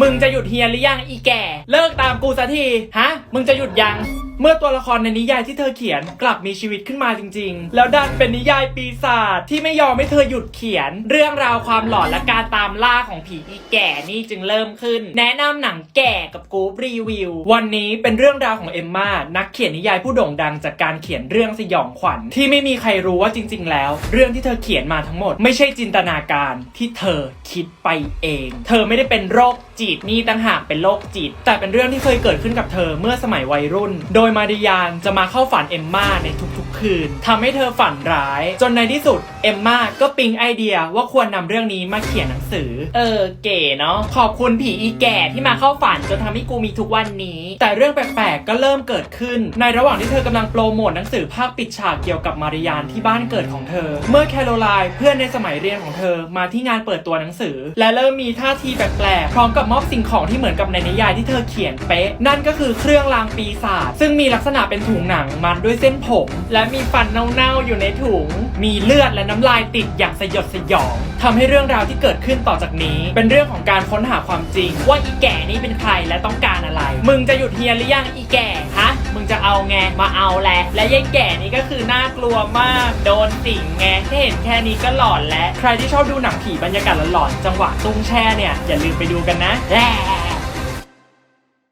มึงจะหยุดเฮียหรือยังอีแก่ เลิกตามกูสักที ฮะ มึงจะหยุดยัง เมื่อตัวละครในนิยายที่เธอเขียนกลับมีชีวิตขึ้นมาจริง ๆ แล้วดันเป็นนิยายปีศาจที่ไม่ยอมให้เธอหยุดเขียน เรื่องราวความหลอนและการตามล่าของผีอีแก่นี่จึงเริ่มขึ้น แนะนำหนังแก่กับกู๊ปรีวิว วันนี้เป็นเรื่องราวของเอมมานักเขียนนิยายผู้โด่งดังจากการเขียนเรื่องสยองขวัญที่ไม่มีใครรู้ว่าจริง ๆ แล้ว เรื่องที่เธอเขียนมาทั้งหมด ไม่ใช่จินตนาการที่เธอคิดไปเอง เธอไม่ได้เป็นโรคจิตนี่ต่างหากเป็นโรคจิต แต่เป็นเรื่องที่เคยเกิดขึ้นกับเธอเมื่อสมัยวัยรุ่นโดยมาริยานจะมาเข้าฝันเอมมาในทุกๆ คืนทำให้เธอฝันร้าย จนในที่สุดเอมมาก็ปิ๊งไอเดียว่าควรนำเรื่องนี้มาเขียนหนังสือ เออเก๋เนาะขอบคุณผีอีแก่ที่มาเข้าฝันจนทำให้กูมีทุกวันนี้ แต่เรื่องแปลกๆก็เริ่มเกิดขึ้น ในระหว่างที่เธอกำลังโปรโมทหนังสือภาคปิดฉากเกี่ยวกับมาริยานที่บ้านเกิดของเธอ เมื่อแคโรไลน์เพื่อนในสมัยเรียนของเธอมาที่งานเปิดตัวหนังสือ และเริ่มมีท่าทีแปลกๆพร้อมกับมอบสิ่งของที่เหมือนกับในนิยายที่เธอเขียนเป๊ะนั่นก็คือเครื่องรางปีศาจซึ่งมีลักษณะเป็นถุงหนังมัดด้วยเส้นผม และมีฟันเน่าๆอยู่ในถุง มีเลือดและน้ำลายติดอย่างสยดสยองทำให้เรื่องราวที่เกิดขึ้นต่อจากนี้ เป็นเรื่องของการค้นหาความจริง ว่าอีแก่นี่เป็นใครและต้องการอะไร มึงจะหยุดเฮียหรือยังอีแก่ฮะมึงจะเอาไงมาเอาแหละและยายแก่นี่ก็คือน่ากลัวมาก โดนสิงไงแค่เห็นแค่นี้ก็หลอนแล้วใครที่ชอบดูหนังผีบรรยากาศหลอนๆจังหวะตุ้งแช่เนี่ยอย่าลืมไปดูกันนะแ